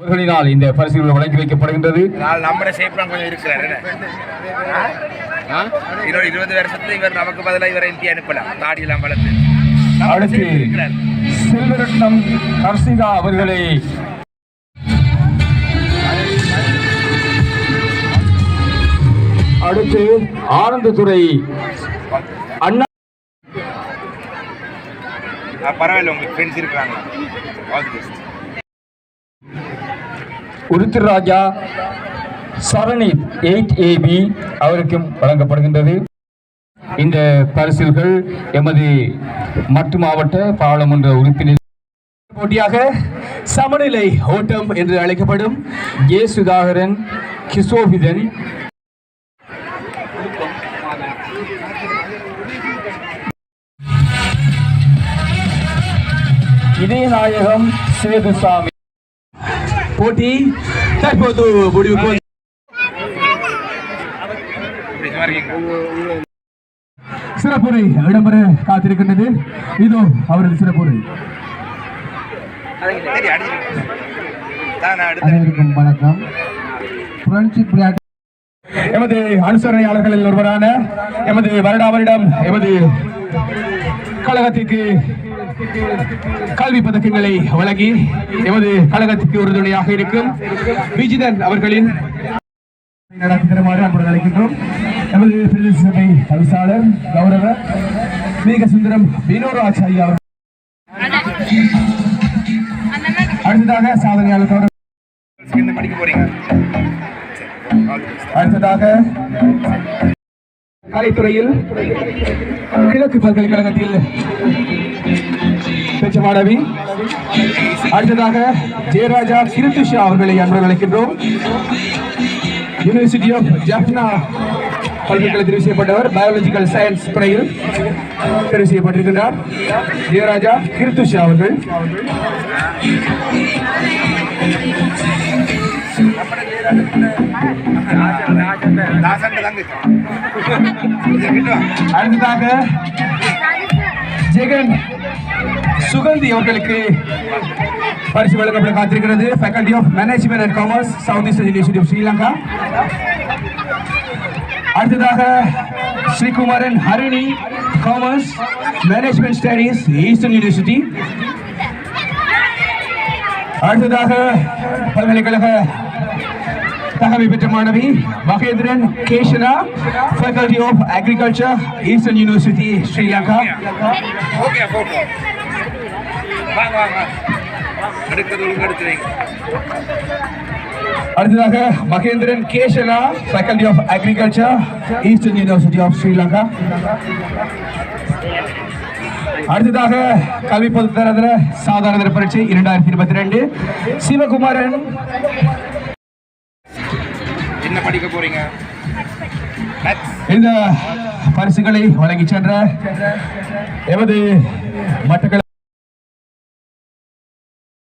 அவர்களினால் இந்த பரிசுகள் வழங்கி வைக்கப்படுகின்றது. நாலு நம்பரை ஷேப்லாம் கொஞ்சம் இருக்கிறார்? இன்னொரு இருபது வருஷத்துல இவர் நமக்கு பதிலாக இவரை இந்தியா அனுப்பலாம். தாடியெல்லாம் வளர்த்து. அடுத்து. செல்வரட்னம் அவர்களை. அடுத்து ஆனந்ததுரை அண்ணா. பரவாயில்ல உங்களுக்கு ஃப்ரெண்ட்ஸ் இருக்கிறாங்க all the best Uruthiraja Saranith eight A B அவருக்கும் வழங்கப்படுகின்றது. இந்த பரிசில்கள் எமது மட்டு மாவட்ட பாராளுமன்ற உறுப்பினர் போட்டியாக சமநிலை ஓட்டம் என்று அழைக்கப்படும் ஏ சுதாகரன் கிஷோபிதன் இதயநாயகம் சேதுசாமி. போட்டி. தற்போது முடிவுக்கு சிறப்புரை இடம்பெற காத்திருக்கின்றது. இதோ அவரது சிறப்புரை. அனைவருக்கும் வணக்கம். ஃப்ரெண்ட்ஷிப் எமது அனுசரணையாளர்களில் ஒருவரான எமது வருடா வருடம் எமது கழகத்திற்கு கல்வி பதக்கங்களை வழங்கி எமது கழகத்திற்கு உறுதுணையாக இருக்கும் விஜிதன் அவர்களின் நடத்தி அன்புடன் அழைக்கின்றோம். எமது பிரதேச சபை தவிசாளர் கௌரவ மேக சுந்தரம் வினோராஜ் ஐயா அவர்கள். அடுத்ததாக சாதனையாளர் கௌரவ படிக்க போறீங்க அடுத்ததாக கலைத்துறையில் கிழக்கு பல்கலைக்கழகத்தில் பெற்ற மாணவி அடுத்ததாக ஜெயராஜா கிருத்துஷா அவர்களை அன்பு அழைக்கின்றோம். யூனிவர்சிட்டி ஆஃப் ஜப்னா பல்கலைக்கழகத்தில் தெரிவு செய்யப்பட்டவர் பயாலஜிக்கல் சயின்ஸ் துறையில் தெரிவு செய்யப்பட்டிருக்கிறார் ஜெயராஜா கிருத்துஷா அவர்கள். அடுத்ததாக ஜெகன் சுகந்தி அவர்களுக்கு பரிசு வழங்கப்பட காத்திருக்கிறது faculty of management and commerce south east university of Sri Lanka அடுத்ததாக Sreekumaran Harini commerce management studies eastern university அடுத்ததாக பல்கலைக்கழக தகவல் பெற்ற மாணவி Mahendran Keshana faculty of agriculture eastern university Sri Lanka okay photo வாங்க வாங்க அடுக்கிறது ஒழுங்கு எடுத்து வைங்க அடுத்ததாக Mahendran Keshana faculty of agriculture eastern university of Sri Lanka அடுத்ததாக கல்வி பொதுத்தர சாதாரண தர பரீட்சை இரண்டாயிரத்தி இருபத்தி ரெண்டு சிவகுமாரன். என்ன படிக்க போறீங்க? இந்த பரிசுகளை வழங்கி சென்ற எமது மட்டக்கள